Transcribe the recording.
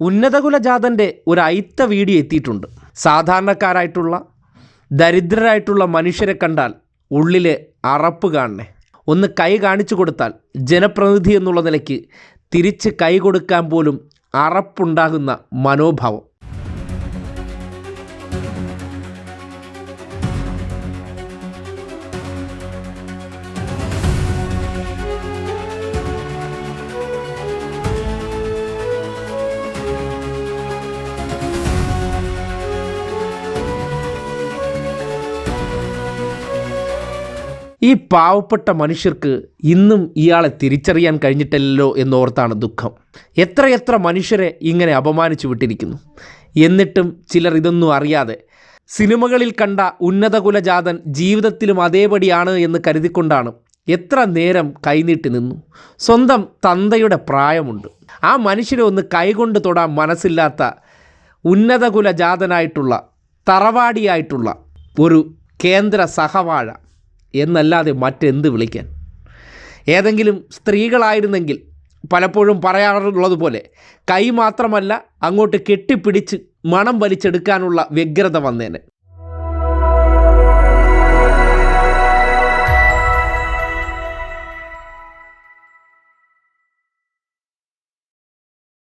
ഉന്നതകുലജാതന്റെ ഒരു അയിത്ത വീഡിയോ എത്തിയിട്ടുണ്ട്. സാധാരണക്കാരായിട്ടുള്ള ദരിദ്രരായിട്ടുള്ള മനുഷ്യരെ കണ്ടാൽ ഉള്ളിലെ അറപ്പ് കാണണേ. ഒന്ന് കൈ കാണിച്ചു കൊടുത്താൽ ജനപ്രതിനിധി എന്നുള്ള നിലയ്ക്ക് തിരിച്ച് കൈ കൊടുക്കാൻ പോലും അറപ്പുണ്ടാകുന്ന മനോഭാവം. ഈ പാവപ്പെട്ട മനുഷ്യർക്ക് ഇന്നും ഇയാളെ തിരിച്ചറിയാൻ കഴിഞ്ഞിട്ടില്ലല്ലോ എന്നോർത്താണ് ദുഃഖം. എത്രയെത്ര മനുഷ്യരെ ഇങ്ങനെ അപമാനിച്ചു വിട്ടിരിക്കുന്നു. എന്നിട്ടും ചിലർ ഇതൊന്നും അറിയാതെ സിനിമകളിൽ കണ്ട ഉന്നതകുലജാതൻ ജീവിതത്തിലും അതേപടിയാണ് എന്ന് കരുതിക്കൊണ്ടാണ് എത്ര നേരം കൈനീട്ടി നിന്നു. സ്വന്തം തന്തയുടെ പ്രായമുണ്ട്. ആ മനുഷ്യരെ ഒന്ന് കൈകൊണ്ട് തൊടാൻ മനസ്സില്ലാത്ത ഉന്നതകുലജാതനായിട്ടുള്ള തറവാടിയായിട്ടുള്ള ഒരു കേന്ദ്ര സഹവാഴ എന്നല്ലാതെ മറ്റെന്ത് വിളിക്കാൻ? ഏതെങ്കിലും സ്ത്രീകളായിരുന്നെങ്കിൽ പലപ്പോഴും പറയാറുള്ളതുപോലെ കൈ മാത്രമല്ല അങ്ങോട്ട് കെട്ടിപ്പിടിച്ച് മണം വലിച്ചെടുക്കാനുള്ള വ്യഗ്രത വന്നേനെ.